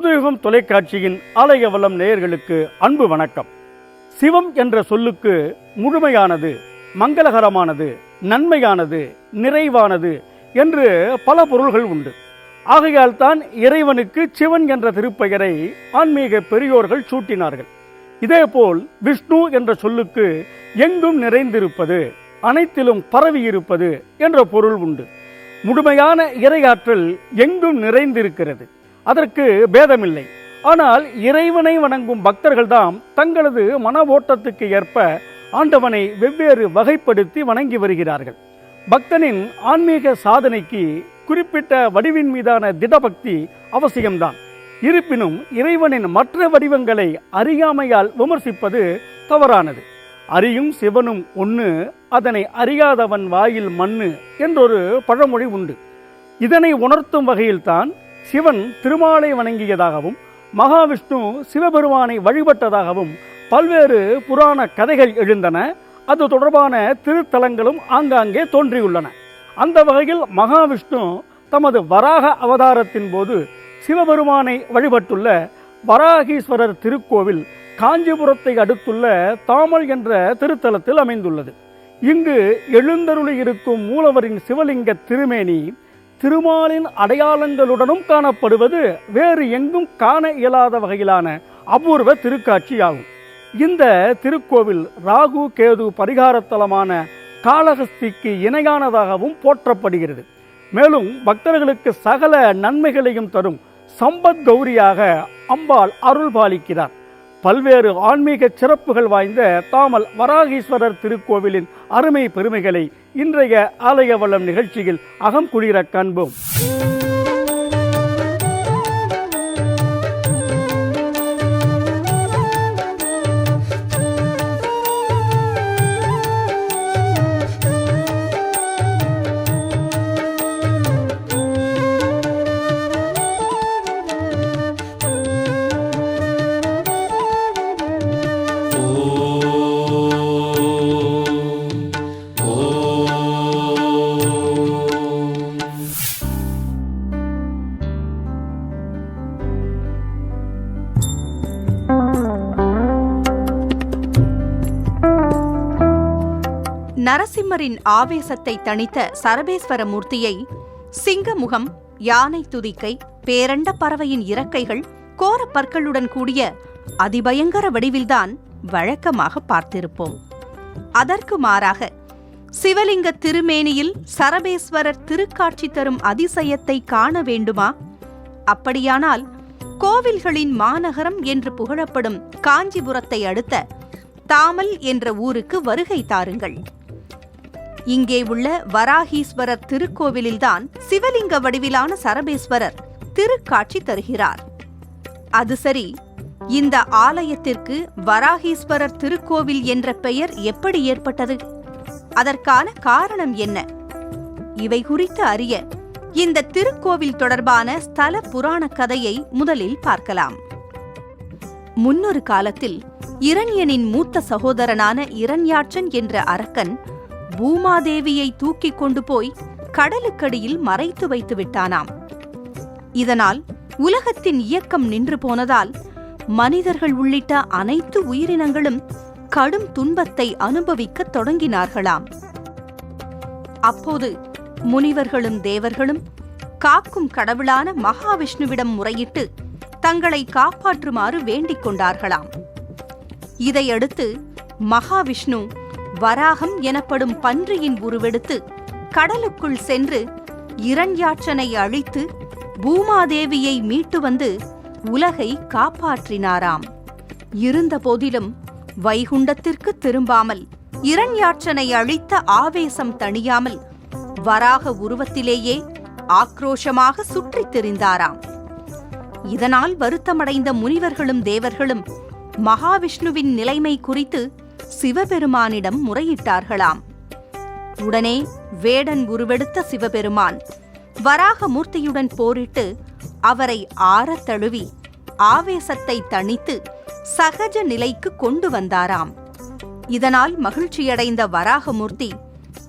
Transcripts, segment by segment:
புதுயுகம் தொலைக்காட்சியின் ஆலயவலம் நேயர்களுக்கு அன்பு வணக்கம். சிவம் என்ற சொல்லுக்கு முழுமையானது மங்களகரமானது நன்மையானது நிறைவானது என்று பல பொருள்கள் உண்டு. ஆகையால் தான் இறைவனுக்கு சிவன் என்ற திருப்பெயரை ஆன்மீக பெரியோர்கள் சூட்டினார்கள். இதேபோல் விஷ்ணு என்ற சொல்லுக்கு எங்கும் நிறைந்திருப்பது அனைத்திலும் பரவி இருப்பது என்ற பொருள் உண்டு. முழுமையான இறையாற்றல் எங்கும் நிறைந்திருக்கிறது. அதற்கு பேதமில்லை. ஆனால் இறைவனை வணங்கும் பக்தர்கள்தாம் தங்களது மன ஓட்டத்துக்கு ஏற்ப ஆண்டவனை வெவ்வேறு வகைப்படுத்தி வணங்கி வருகிறார்கள். பக்தனின் ஆன்மீக சாதனைக்கு குறிப்பிட்ட வடிவின் மீதான திடபக்தி அவசியம்தான். இருப்பினும் இறைவனின் மற்ற வடிவங்களை அறியாமையால் விமர்சிப்பது தவறானது. அறியும் சிவனும் ஒன்று அதனை அறியாதவன் வாயில் மண்ணு என்றொரு பழமொழி உண்டு. இதனை உணர்த்தும் வகையில்தான் சிவன் திருமாலை வணங்கியதாகவும் மகாவிஷ்ணு சிவபெருமானை வழிபட்டதாகவும் பல்வேறு புராண கதைகள் எழுந்தன. அது தொடர்பான திருத்தலங்களும் ஆங்காங்கே தோன்றியுள்ளன. அந்த வகையில் மகாவிஷ்ணு தமது வராக அவதாரத்தின் போது சிவபெருமானை வழிபட்டுள்ள வராகீஸ்வரர் திருக்கோவில் காஞ்சிபுரத்தை அடுத்துள்ள தாமல் என்ற திருத்தலத்தில் அமைந்துள்ளது. இங்கு எழுந்தருளி இருக்கும் மூலவரின் சிவலிங்க திருமேனி திருமாலின் அடையாளங்களுடனும் காணப்படுவது வேறு எங்கும் காண இயலாத வகையிலான அபூர்வ திருக்காட்சியாகும். இந்த திருக்கோவில் ராகு கேது பரிகாரத்தலமான காளஹஸ்திக்கு இணையானதாகவும் போற்றப்படுகிறது. மேலும் பக்தர்களுக்கு சகல நன்மைகளையும் தரும் சம்பத் கௌரியாக அம்பாள் அருள் பாலிக்கிறார் பல்வேறு ஆன்மீக சிறப்புகள் வாய்ந்த தாமல் வராகீஸ்வரர் திருக்கோவிலின் அருமை பெருமைகளை இன்றைய ஆலய வளம் நிகழ்ச்சியில் அகம் குளிர காண்போம். நரசிம்மரின் ஆவேசத்தை தணித்த சரபேஸ்வர மூர்த்தியை சிங்கமுகம் யானை துதிக்கை பேரண்ட பறவையின் இறக்கைகள் கோரப்பற்களுடன் கூடிய அதிபயங்கர வடிவில்தான் வழக்கமாக பார்த்திருப்போம். அதற்கு மாறாக சிவலிங்க திருமேனியில் சரபேஸ்வரர் திருக்காட்சி தரும் அதிசயத்தை காண வேண்டுமா? அப்படியானால் கோவில்களின் மாநகரம் என்று புகழப்படும் காஞ்சிபுரத்தை அடுத்த தாமல் என்ற ஊருக்கு வருகை தாருங்கள். இங்கே உள்ள வராகீஸ்வரர் திருக்கோவிலில்தான் சிவலிங்க வடிவிலான சரபேஸ்வரர் திருக்காட்சி தருகிறார். அது சரி இந்த ஆலயத்திற்கு வராகீஸ்வரர் திருக்கோவில் என்ற பெயர் எப்படி ஏற்பட்டது? அதற்கான காரணம் என்ன? இவை குறித்து அறிய இந்த திருக்கோவில் தொடர்பான ஸ்தல புராண கதையை முதலில் பார்க்கலாம். முன்னொரு காலத்தில் இரண்யனின் மூத்த சகோதரனான இரண்யாட்சன் என்ற அரக்கன் பூமாதேவியை தூக்கிக் கொண்டு போய் கடலுக்கடியில் மறைத்து வைத்து விட்டானாம். இதனால் உலகத்தின் இயக்கம் நின்று போனதால் மனிதர்கள் உள்ளிட்ட அனைத்து உயிரினங்களும் கடும் துன்பத்தை அனுபவிக்கத் தொடங்கினார்களாம். அப்போது முனிவர்களும் தேவர்களும் காக்கும் கடவுளான மகாவிஷ்ணுவிடம் முறையிட்டு தங்களை காப்பாற்றுமாறு வேண்டிக் கொண்டார்களாம். இதையடுத்து மகாவிஷ்ணு வராகம் எனப்படும் பன்றியின் உருவெடுத்து கடலுக்குள் சென்று இரண்யாற்றனை அழித்து பூமாதேவியை மீட்டு வந்து உலகை காப்பாற்றினாராம். இருந்தபோதிலும் வைகுண்டத்திற்கு திரும்பாமல் இரண்யாற்றனை அழித்த ஆவேசம் தணியாமல் வராக உருவத்திலேயே ஆக்ரோஷமாக சுற்றித் திரிந்தாராம். இதனால் வருத்தமடைந்த முனிவர்களும் தேவர்களும் மகாவிஷ்ணுவின் நிலைமை குறித்து சிவபெருமானிடம் முறையிட்டார்களாம். உடனே வேடன் உருவெடுத்த சிவபெருமான் வராகமூர்த்தியுடன் போரிட்டு அவரை ஆறத் தழுவி ஆவேசத்தை தணித்து சகஜ நிலைக்கு கொண்டு வந்தாராம். இதனால் மகிழ்ச்சியடைந்த வராகமூர்த்தி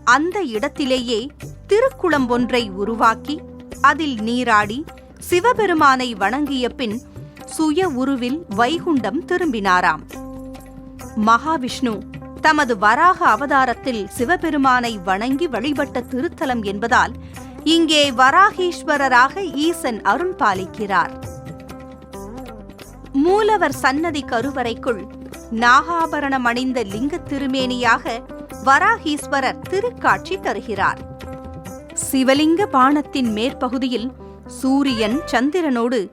அந்த இடத்திலேயே திருக்குளம் ஒன்றை உருவாக்கி அதில் நீராடி சிவபெருமானை வணங்கிய பின் சுய உருவில் வைகுண்டம் திரும்பினாராம். மகாவிஷ்ணு தமது வராக அவதாரத்தில் சிவபெருமானை வணங்கி வழிபட்ட திருத்தலம் என்பதால் இங்கே வராகீஸ்வரராக ஈசன் அருள் பாலிக்கிறார். மூலவர் சன்னதி கருவறைக்குள் நாகாபரணம் அணிந்த லிங்க திருமேனியாக வராகீஸ்வரர் திருக்காட்சி தருகிறார். சிவலிங்க பாணத்தின் மேற்பகுதியில் சூரியன் சந்திரனோடு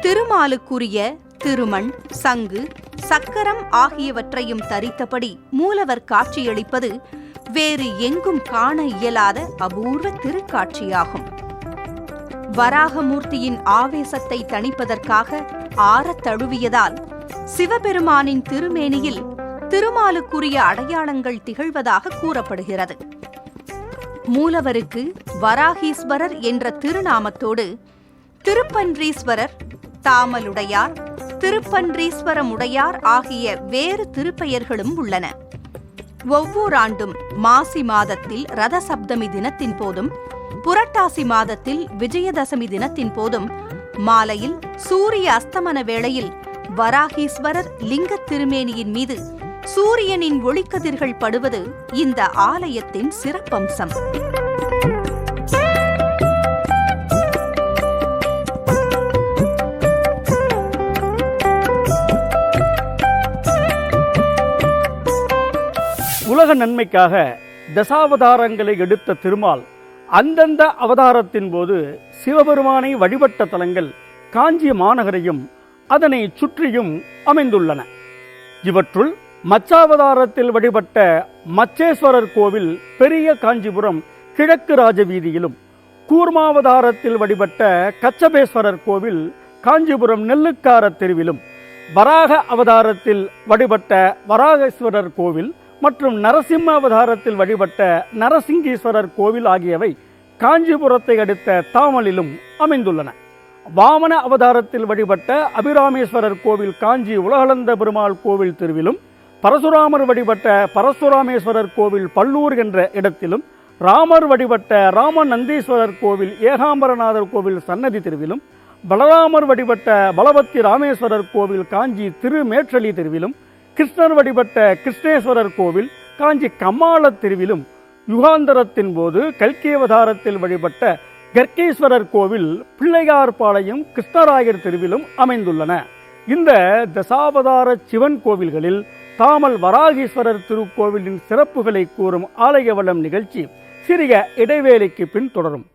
திருமாலுக்குரிய திருமண் சங்கு சக்கரம் ஆகியவற்றையும் தரித்தபடி மூலவர் காட்சியளிப்பது வேறு எங்கும் காண இயலாத அபூர்வ திருக்காட்சியாகும். வராகமூர்த்தியின் ஆவேசத்தை தணிப்பதற்காக ஆறத் தழுவியதால் சிவபெருமானின் திருமேனியில் திருமாலுக்குரிய அடையாளங்கள் திகழ்வதாக கூறப்படுகிறது. மூலவருக்கு வராகீஸ்வரர் என்ற திருநாமத்தோடு திருப்பன்றீஸ்வரர் தாமலுடையார் திருப்பன்றீஸ்வரமுடையார் ஆகிய வேறு திருப்பெயர்களும் உள்ளன. ஒவ்வொரு ஆண்டும் மாசி மாதத்தில் ரத சப்தமி தினத்தின் போதும் புரட்டாசி மாதத்தில் விஜயதசமி தினத்தின் போதும் மாலையில் சூரிய அஸ்தமன வேளையில் வராகீஸ்வரர் லிங்கத் திருமேனியின் மீது சூரியனின் ஒளிக்கதிர்கள் படுவது இந்த ஆலயத்தின் சிறப்பம்சம். உலக நன்மைக்காக தசாவதாரங்களை எடுத்த திருமால் அந்தந்த அவதாரத்தின் போது சிவபெருமானை வழிபட்ட தலங்கள் காஞ்சி மாநகரையும் அதனை சுற்றியும் அமைந்துள்ளன. இவற்றுள் மச்சாவதாரத்தில் வழிபட்ட மச்சேஸ்வரர் கோவில் பெரிய காஞ்சிபுரம் கிழக்கு ராஜவீதியிலும் கூர்மாவதாரத்தில் வழிபட்ட கச்சபேஸ்வரர் கோவில் காஞ்சிபுரம் நெல்லுக்கார தெருவிலும் வராக அவதாரத்தில் வழிபட்ட வராகேஸ்வரர் கோவில் மற்றும் நரசிம்ம அவதாரத்தில் வழிபட்ட நரசிங்கீஸ்வரர் கோவில் ஆகியவை காஞ்சிபுரத்தை அடுத்த தாமலிலும் அமைந்துள்ளன. வாமன அவதாரத்தில் வழிபட்ட அபிராமேஸ்வரர் கோவில் காஞ்சி உலகளந்த பெருமாள் கோவில் தெருவிலும் பரசுராமர் வழிபட்ட பரசுராமேஸ்வரர் கோவில் பல்லூர் என்ற இடத்திலும் ராமர் வழிபட்ட ராமநந்தீஸ்வரர் கோவில் ஏகாம்பரநாதர் கோவில் சன்னதி தெருவிலும் பலராமர் வழிபட்ட பலவத்தி ராமேஸ்வரர் கோவில் காஞ்சி திருமேற்றலி தெருவிலும் கிருஷ்ணர் வழிபட்ட கிருஷ்ணேஸ்வரர் கோவில் காஞ்சி கம்மாள தெருவிலும் யுகாந்தரத்தின் போது கல்கி அவதாரத்தில் வழிபட்ட கர்கேஸ்வரர் கோவில் பிள்ளையார்பாளையம் கிருஷ்ணராயர் தெருவிலும் அமைந்துள்ளன. இந்த தசாவதார சிவன் கோவில்களில் தாமல் வராகீஸ்வரர் திருக்கோவிலின் சிறப்புகளை கூறும் ஆலய வளம் நிகழ்ச்சி சிறிய இடைவேளைக்கு பின் தொடரும்.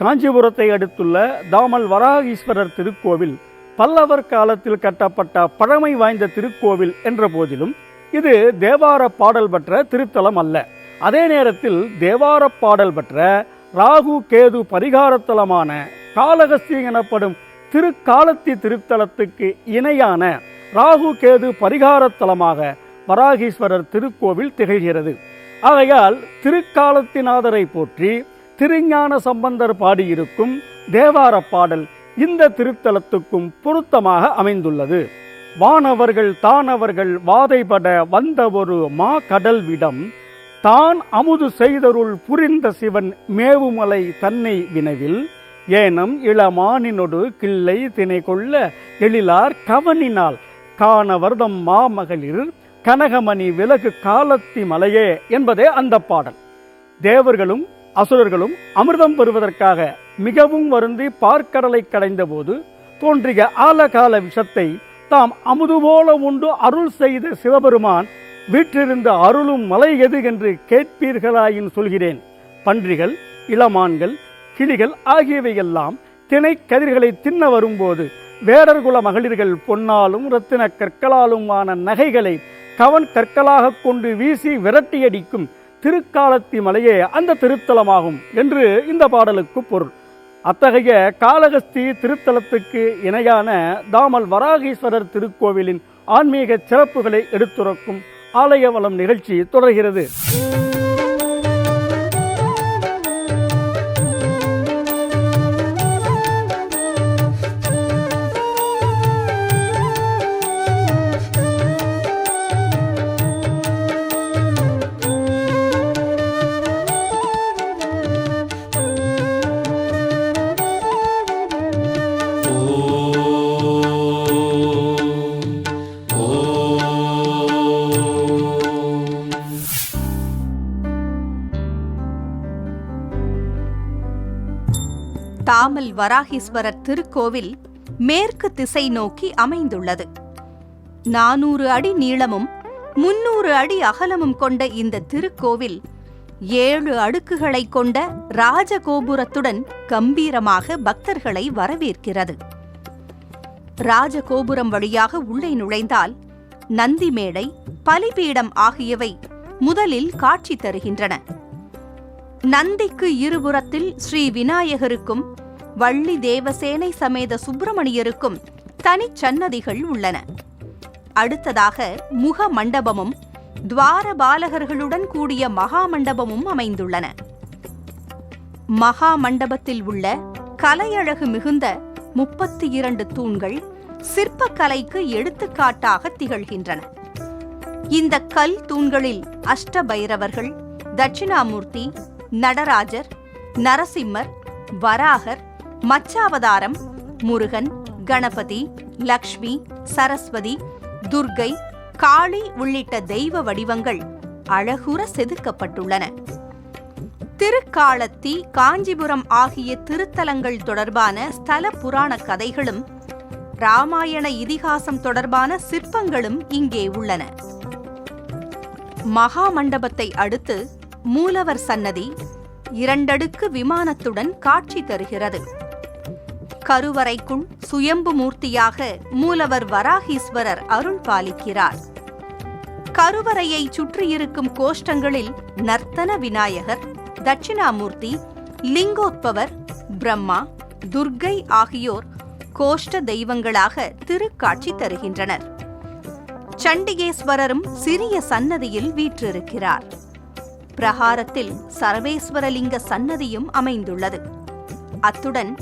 காஞ்சிபுரத்தை அடுத்துள்ள தாமல் வராகீஸ்வரர் திருக்கோவில் பல்லவர் காலத்தில் கட்டப்பட்ட பழமை வாய்ந்த திருக்கோவில் என்ற போதிலும் இது தேவார பாடல் பெற்ற திருத்தலம் அல்ல. அதே நேரத்தில் தேவார பாடல் பெற்ற ராகு கேது பரிகாரத்தலமான காளகஸ்தி எனப்படும் திருக்காலத்தி திருத்தலத்துக்கு இணையான ராகு கேது பரிகாரத்தலமாக வராகீஸ்வரர் திருக்கோவில் திகழ்கிறது. ஆகையால் திருக்காலத்தினாதரை போற்றி திருஞான சம்பந்தர் பாடியிருக்கும் தேவார பாடல் இந்த திருத்தலத்துக்கும் பொருத்தமாக அமைந்துள்ளது. வானவர்கள் தானவர்கள் வாதைபட வந்த ஒரு மா கடல் விடம் தான் அமுது செய்தருள் புரிந்த சிவன் மேவுமலை தன்னை வினவில் ஏனம் இளமானினொடு கிள்ளை தினை கொள்ள எழிலார் கவனினால் காணவர்தம் மாமகளிர் கனகமணி விலகு காலத்தி மலையே என்பதே அந்த பாடல். தேவர்களும் அசுரர்களும் அமிர்தம் பெறுவதற்காக மிகவும் வருந்தி பார்க்கடலை கடைந்தபோது தோன்றிய ஆலகால விஷத்தை தாம் அமுது போல உண்டு அருள் செய்த சிவபெருமான் வீற்றிருந்த அருளும் மலை எது என்று கேட்பீர்களாயின் சொல்கிறேன். பன்றிகள் இளமான்கள் கிளிகள் ஆகியவையெல்லாம் திணை கதிர்களை தின்ன வரும்போது வேடர்குல மகளிர்கள் பொன்னாலும் இரத்தின கற்களாலுமான நகைகளை கவன் கற்களாக கொண்டு வீசி விரட்டியடிக்கும் திருக்காலத்தி மலையே அந்த திருத்தலமாகும் என்று இந்த பாடலுக்கு பொருள். அத்தகைய காலகஸ்தி திருத்தலத்துக்கு இணையான தாமல் வராகீஸ்வரர் திருக்கோவிலின் ஆன்மீக சிறப்புகளை எடுத்துரைக்கும் ஆலய வளம் நிகழ்ச்சி தொடர்கிறது. தாமல் வராகீஸ்வரர் திருக்கோவில் மேற்கு திசை நோக்கி அமைந்துள்ளது. நானூறு அடி நீளமும் முன்னூறு அடி அகலமும் கொண்ட இந்த திருக்கோவில் ஏழு அடுக்குகளை கொண்ட ராஜகோபுரத்துடன் கம்பீரமாக பக்தர்களை வரவேற்கிறது. ராஜகோபுரம் வழியாக உள்ளே நுழைந்தால் நந்தி மேடை பலிபீடம் ஆகியவை முதலில் காட்சி தருகின்றன. நந்திக்கு இருபுறத்தில் ஸ்ரீ விநாயகருக்கும் வள்ளி தேவசேனை சமேத சுப்பிரமணியருக்கும் தனிச்சன்னதிகள் உள்ளன. அடுத்ததாக முக மண்டபமும் துவார பாலகர்களுடன் கூடிய மகா மண்டபமும் அமைந்துள்ளன. மகா மண்டபத்தில் உள்ள கலையழகு மிகுந்த முப்பத்தி இரண்டு தூண்கள் சிற்பக்கலைக்கு எடுத்துக்காட்டாக திகழ்கின்றன. இந்த கல் தூண்களில் அஷ்டபைரவர்கள் தட்சிணாமூர்த்தி நடராஜர் நரசிம்மர் வராகர் மச்சாவதாரம் முருகன் கணபதி லக்ஷ்மி சரஸ்வதி துர்க்கை காளி உள்ளிட்ட தெய்வ வடிவங்கள் அழகுற செதுக்கப்பட்டுள்ளன. திருக்காளத்தி காஞ்சிபுரம் ஆகிய திருத்தலங்கள் தொடர்பான ஸ்தல புராண கதைகளும் ராமாயண இதிகாசம் தொடர்பான சிற்பங்களும் இங்கே உள்ளன. மகா மண்டபத்தை அடுத்து மூலவர் சன்னதி இரண்டடுக்கு விமானத்துடன் காட்சி தருகிறது. கருவறைக்குள் சுயம்பு மூர்த்தியாக மூலவர் வராகீஸ்வரர் அருள் பாலிக்கிறார். கருவறையை சுற்றியிருக்கும் கோஷ்டங்களில் நர்த்தன விநாயகர் தட்சிணாமூர்த்தி லிங்கோத்பவர் பிரம்மா துர்க்கை ஆகியோர் கோஷ்ட தெய்வங்களாக திருக்காட்சி தருகின்றனர். சண்டிகேஸ்வரரும் சிறிய சன்னதியில் வீற்றிருக்கிறார். பிரகாரத்தில் சரவேஸ்வரலிங்க சன்னதியும் அமைந்துள்ளது. அத்துடன்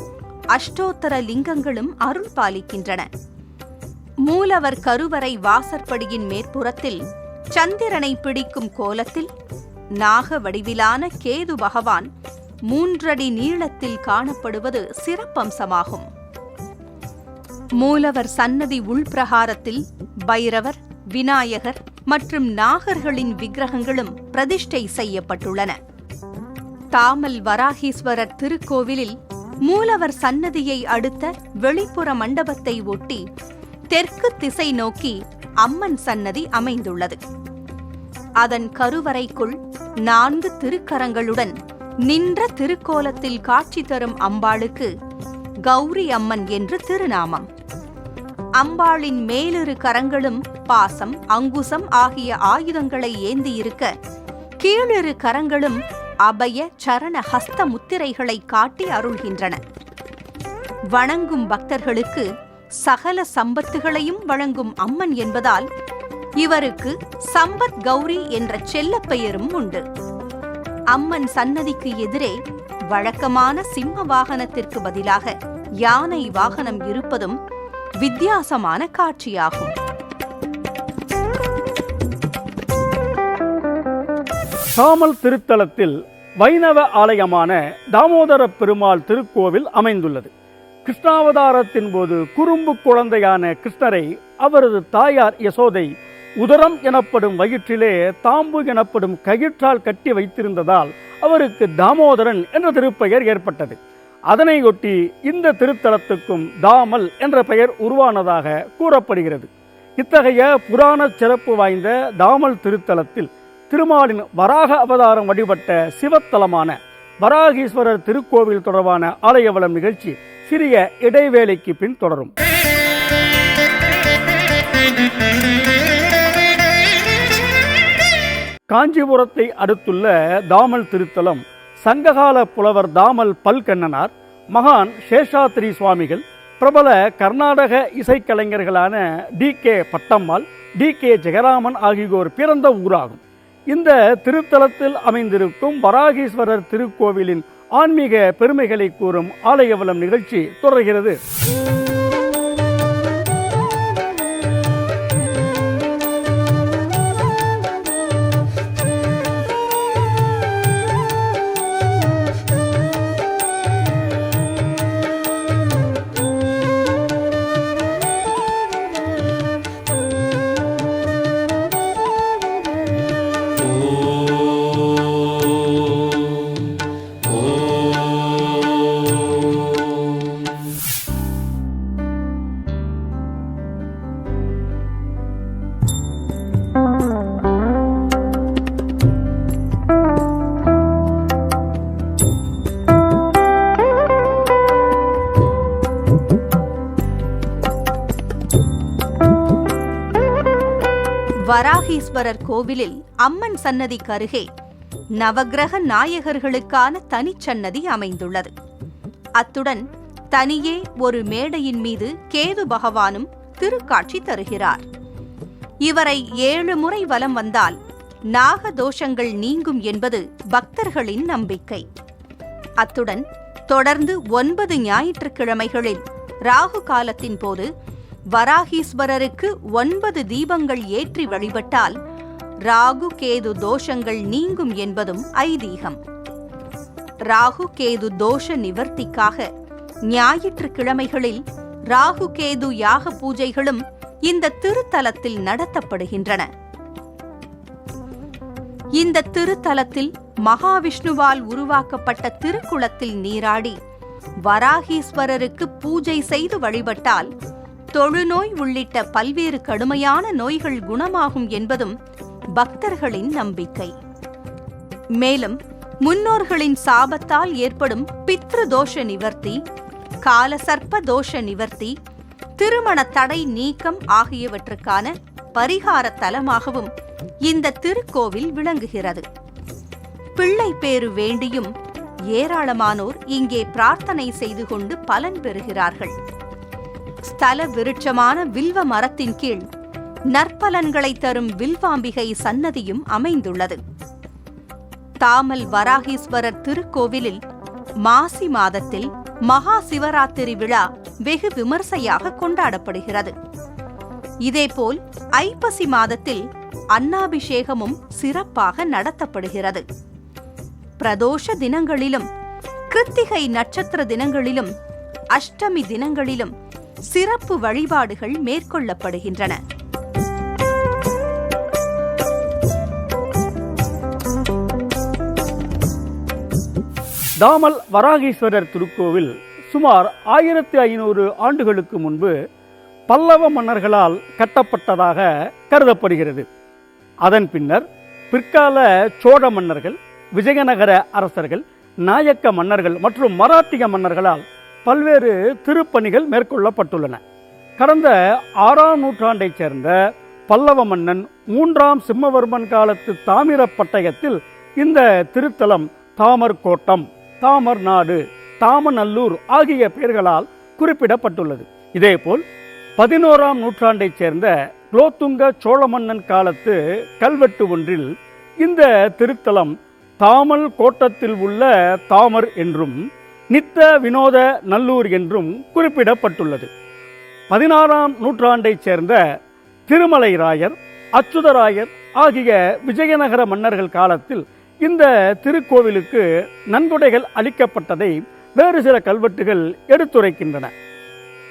அஷ்டோத்தர லிங்கங்களும் அருள் பாலிக்கின்றன மூலவர் கருவறை வாசற்படியின் மேற்புறத்தில் சந்திரனை பிடிக்கும் கோலத்தில் நாக வடிவிலான கேது பகவான் மூன்றடி நீளத்தில் காணப்படுவது சிறப்பம்சமாகும். மூலவர் சன்னதி உள்பிரகாரத்தில் பைரவர் விநாயகர் மற்றும் நாகர்களின் விக்கிரகங்களும் பிரதிஷ்டை செய்யப்பட்டுள்ளன. தாமல் வராகீஸ்வரர் திருக்கோவிலில் மூலவர் சன்னதியை அடுத்த வெளிப்புற மண்டபத்தை ஒட்டி தெற்கு திசை நோக்கி அம்மன் சன்னதி அமைந்துள்ளது. அதன் கருவறைக்குள் நான்கு திருக்கரங்களுடன் நின்ற திருக்கோலத்தில் காட்சி தரும் அம்பாளுக்கு கௌரி அம்மன் என்று திருநாமம். அம்பாளின் மேலிரு கரங்களும் பாசம் அங்குசம் ஆகிய ஆயுதங்களை ஏந்தியிருக்க கீழிரு கரங்களும் அபய சரண ஹஸ்த முத்திரைகளை காட்டி அருள்கின்றன. வணங்கும் பக்தர்களுக்கு சகல சம்பத்துகளையும் வழங்கும் அம்மன் என்பதால் இவருக்கு சம்பத் கௌரி என்ற செல்லப்பெயரும் உண்டு. அம்மன் சன்னதிக்கு எதிரே வழக்கமான சிம்ம வாகனத்திற்கு பதிலாக யானை வாகனம் இருப்பதும் வித்தியாசமான காட்சியாகும். சாமல் திருத்தலத்தில் வைணவ ஆலயமான தாமோதர பெருமாள் திருக்கோவில் அமைந்துள்ளது. கிருஷ்ணாவதாரத்தின் போது குறும்பு குழந்தையான கிருஷ்ணரை அவரது தாயார் யசோதை உதரம் எனப்படும் வயிற்றிலே தாம்பு எனப்படும் கயிற்றால் கட்டி வைத்திருந்ததால் அவருக்கு தாமோதரன் என்ற திருப்பெயர் ஏற்பட்டது. அதனையொட்டி இந்த திருத்தலத்துக்கும் தாமல் என்ற பெயர் உருவானதாக கூறப்படுகிறது. இத்தகைய புராண சிறப்பு வாய்ந்த தாமல் திருத்தலத்தில் திருமாலின் வராக அவதாரம் வழிபட்ட சிவத்தலமான வராகீஸ்வரர் திருக்கோவில் தொடர்பான ஆலயவளம் நிகழ்ச்சி சிறிய இடைவேளைக்கு பின் தொடரும். காஞ்சிபுரத்தை அடுத்துள்ள தாமல் திருத்தலம் சங்ககால புலவர் தாமல் பல்கண்ணனார் மகான் சேஷாத்ரி சுவாமிகள் பிரபல Carnatic இசைக்கலைஞர்களான D K Pattammal D K Jayaraman ஆகியோர் பிறந்த ஊராகும். இந்த திருத்தலத்தில் அமைந்திருக்கும் வராகீஸ்வரர் திருக்கோவிலின் ஆன்மீக பெருமைகளை கூறும் ஆலயவலம் நிகழ்ச்சி தொடர்கிறது. வராகீஸ்வரர் கோவிலில் அம்மன் சன்னதிக்கு அருகே நவகிரக நாயகர்களுக்கான தனிச்சன்னதி அமைந்துள்ளது. அத்துடன் தனியே ஒரு மேடையின் மீது கேது பகவானும் திருக்காட்சி தருகிறார். இவரை ஏழு முறை வலம் வந்தால் நாக தோஷங்கள் நீங்கும் என்பது பக்தர்களின் நம்பிக்கை. அத்துடன் தொடர்ந்து ஒன்பது ஞாயிற்றுக்கிழமைகளில் ராகு காலத்தின் போது வராகீஸ்வரருக்கு ஒன்பது தீபங்கள் ஏற்றி வழிபட்டால் ராகு கேது தோஷங்கள் நீங்கும் என்பதும் ஐதீகம். ராகு கேது தோஷ நிவர்த்திக்காக ஞாயிற்றுக்கிழமைகளில் ராகு கேது யாக பூஜைகளும் இந்த திருத்தலத்தில் நடத்தப்படுகின்றன. இந்த திருத்தலத்தில் மகாவிஷ்ணுவால் உருவாக்கப்பட்ட திருக்குளத்தில் நீராடி வராகீஸ்வரருக்கு பூஜை செய்து வழிபட்டால் தொழுநோய் உள்ளிட்ட பல்வேறு கடுமையான நோய்கள் குணமாகும் என்பதும் பக்தர்களின் நம்பிக்கை. மேலும் முன்னோர்களின் சாபத்தால் ஏற்படும் பித்ரு தோஷ நிவர்த்தி காலசர்ப்ப தோஷ நிவர்த்தி திருமண தடை நீக்கம் ஆகியவற்றுக்கான பரிகார தலமாகவும் இந்த திருக்கோவில் விளங்குகிறது. பிள்ளை பேறு வேண்டியும் ஏராளமானோர் இங்கே பிரார்த்தனை செய்து கொண்டு பலன் பெறுகிறார்கள். ஸ்தல விருட்சமான வில்வ மரத்தின் கீழ் நற்பலன்களை தரும் வில்வாம்பிகை சன்னதியும் அமைந்துள்ளது. தாமல் வராகீஸ்வரர் திருக்கோவிலில் மாசி மாதத்தில் மகா சிவராத்திரி விழா வெகு விமர்சையாக கொண்டாடப்படுகிறது. இதேபோல் ஐப்பசி மாதத்தில் அன்னாபிஷேகமும் சிறப்பாக நடத்தப்படுகிறது. பிரதோஷ தினங்களிலும் கிருத்திகை நட்சத்திர தினங்களிலும் அஷ்டமி தினங்களிலும் சிறப்பு வழிபாடுகள் மேற்கொள்ளப்படுகின்றன. தாமல் வராகீஸ்வரர் திருக்கோவில் சுமார் ஆயிரத்தி ஐநூறு ஆண்டுகளுக்கு முன்பு பல்லவ மன்னர்களால் கட்டப்பட்டதாக கருதப்படுகிறது. அதன் பின்னர் பிற்கால சோழ மன்னர்கள் விஜயநகர அரசர்கள் நாயக்க மன்னர்கள் மற்றும் மராத்திய மன்னர்களால் பல்வேறு திருப்பணிகள் மேற்கொள்ளப்பட்டுள்ளன. கடந்த ஆறாம் நூற்றாண்டைச் சேர்ந்த பல்லவ மன்னன் மூன்றாம் சிம்மவர்மன் காலத்து தாமிர பட்டயத்தில் இந்த திருத்தலம் தாமர் கோட்டம் தாமர் நாடு தாமநல்லூர் ஆகிய பெயர்களால் குறிப்பிடப்பட்டுள்ளது. இதேபோல் பதினோராம் நூற்றாண்டைச் சேர்ந்த குலோத்துங்க சோழ மன்னன் காலத்து கல்வெட்டு ஒன்றில் இந்த திருத்தலம் தாமல் கோட்டத்தில் உள்ள தாமர் என்றும் நித்த வினோத நல்லூர் என்றும் குறிப்பிடப்பட்டுள்ளது. பதினாறாம் நூற்றாண்டைச் சேர்ந்த திருமலை ராயர் அச்சுதராயர் ஆகிய விஜயநகர மன்னர்கள் காலத்தில் இந்த திருக்கோவிலுக்கு நன்கொடைகள் அளிக்கப்பட்டதை வேறு சில கல்வெட்டுகள் எடுத்துரைக்கின்றன.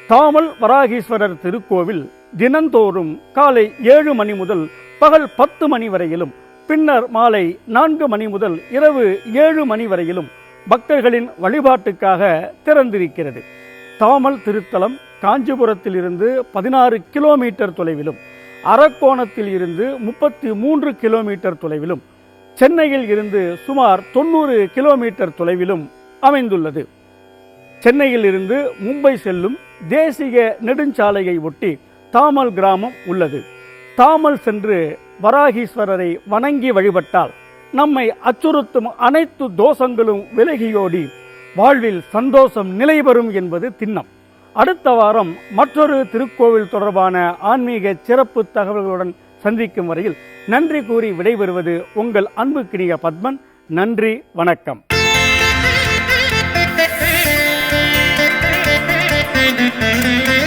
தாமல் வராகீஸ்வரர் திருக்கோவில் தினந்தோறும் காலை ஏழு மணி முதல் பகல் பத்து மணி வரையிலும் பின்னர் மாலை நான்கு மணி முதல் இரவு ஏழு மணி வரையிலும் பக்தர்களின் வழிபாட்டுக்காக திறந்திருக்கிறது. தாமல் திருத்தலம் காஞ்சிபுரத்தில் இருந்து பதினாறு கிலோமீட்டர் தொலைவிலும் அரக்கோணத்தில் இருந்து முப்பத்தி மூன்று கிலோமீட்டர் தொலைவிலும் சென்னையில் இருந்து சுமார் தொண்ணூறு கிலோமீட்டர் தொலைவிலும் அமைந்துள்ளது. சென்னையில் இருந்து மும்பை செல்லும் தேசிய நெடுஞ்சாலையை ஒட்டி தாமல் கிராமம் உள்ளது. தாமல் சென்று வராகீஸ்வரரை வணங்கி வழிபட்டால் நம்மை அச்சுறுத்தும் அனைத்து தோஷங்களும் விலகியோடி வாழ்வில் சந்தோஷம் நிலைபெறும் என்பது திண்ணம் அடுத்த வாரம் மற்றொரு திருக்கோவில் தொடர்பான ஆன்மீக சிறப்பு தகவல்களுடன் சந்திக்கும் வரையில் நன்றி கூறி விடைபெறுவது உங்கள் அன்புக்கினிய பத்மன் நன்றி வணக்கம் Thank you.